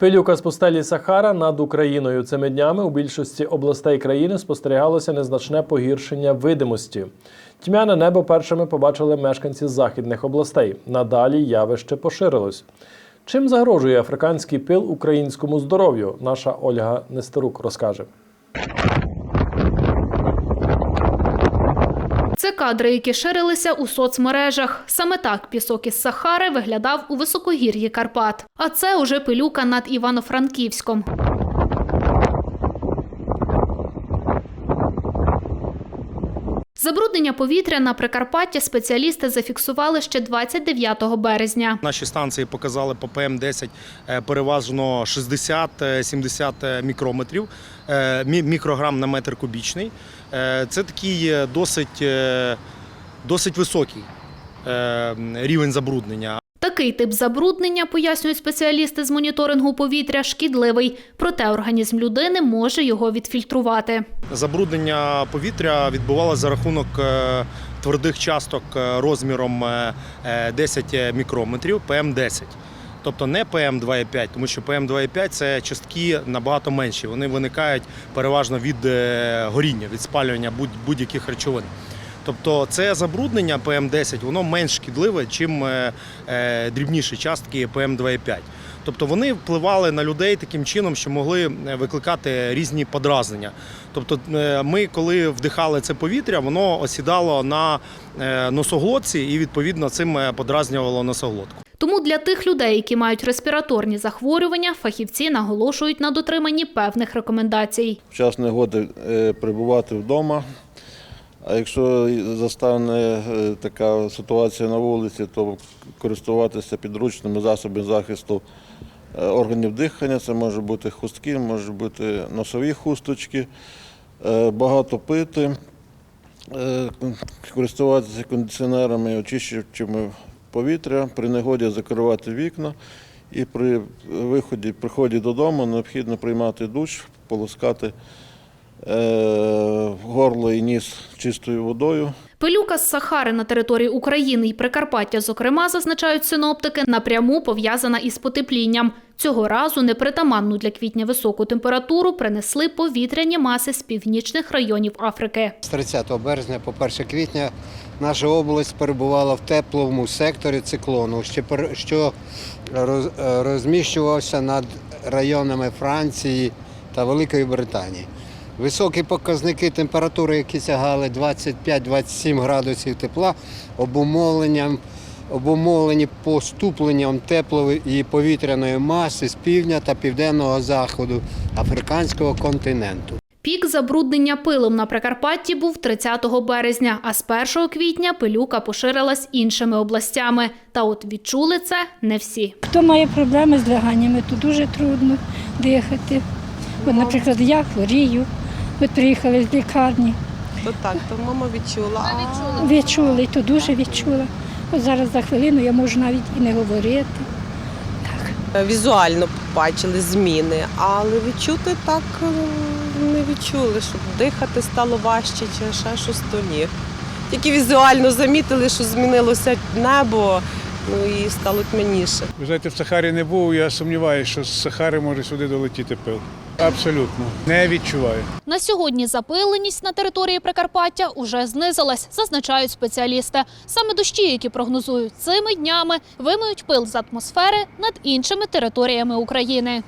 Пилюка з пустелі Сахара над Україною цими днями у більшості областей країни спостерігалося незначне погіршення видимості. Тьмяне небо першими побачили мешканці західних областей. Надалі явище поширилось. Чим загрожує африканський пил українському здоров'ю? Наша Ольга Нестерук розкаже. Це кадри, які ширилися у соцмережах. Саме так пісок із Сахари виглядав у високогір'ї Карпат. А це уже пилюка над Івано-Франківськом. Забруднення повітря на Прикарпатті спеціалісти зафіксували ще 29 березня. Наші станції показали по ПМ-10 е, переважно 60-70 мікрометрів, е, мікрограм на метр кубічний. Е, Це такий е, досить, е, досить високий рівень забруднення. Такий тип забруднення, пояснюють спеціалісти з моніторингу повітря, шкідливий. Проте організм людини може його відфільтрувати. Забруднення повітря відбувалося за рахунок твердих часток розміром е, е, 10 мікрометрів ПМ-10. Тобто не ПМ2,5, тому що ПМ2,5 це частки набагато менші. Вони виникають переважно від е, горіння, від спалювання будь- будь-яких речовин. Тобто це забруднення ПМ10 воно менш шкідливе, чим е, е, дрібніші частки ПМ2,5. Тобто вони впливали на людей таким чином, що могли викликати різні подразнення. Тобто, ми, коли вдихали це повітря, воно осідало на носоглотці і відповідно цим подразнювало носоглотку. Тому для тих людей, які мають респіраторні захворювання, фахівці наголошують на дотриманні певних рекомендацій. в час негоди е, перебувати вдома. А якщо застане е, така ситуація на вулиці, то користуватися підручними засобами захисту е, органів дихання. Це може бути хустки, може бути носові хусточки, багато пити, користуватися кондиціонерами, очищувачами повітря, при негоді закривати вікна. І при виході, приході додому необхідно приймати душ, полоскати е, горло і ніс чистою водою. Пилюка з Сахари на території України і Прикарпаття, зокрема, зазначають синоптики, напряму пов'язана із потеплінням. Цього разу непритаманну для квітня високу температуру принесли повітряні маси з північних районів Африки. З 30 березня по 1 квітня наша область перебувала в теплому секторі циклону, що е, розміщувався над районами Франції та Великої Британії. Високі показники температури, які сягали 25-27 градусів тепла, обумовлені поступленням теплої і повітряної маси з півдня та південного заходу африканського континенту. Пік забруднення пилом на Прикарпатті був 30 березня, а з 1 квітня пилюка поширилась іншими областями. Та от відчули це не всі. Хто має проблеми з легенями, то дуже трудно дихати. От, наприклад, я хворію, от приїхали з лікарні, То так, то мама відчула. Відчули, то дуже відчула. От зараз за хвилину я можу навіть і не говорити. Так. Візуально побачили зміни, але відчути так е, не відчули, щоб дихати стало важче чи ще щось то ні. Тільки візуально замітили, що змінилося небо, ну і стало тьмяніше. Ви знаєте, в Сахарі не був, я сумніваюся, що з Сахари може сюди долетіти пил. Абсолютно. Не відчуваю. На сьогодні запиленість на території Прикарпаття уже знизилась, зазначають спеціалісти. Саме дощі, які прогнозують цими днями, вимиють пил з атмосфери над іншими територіями України.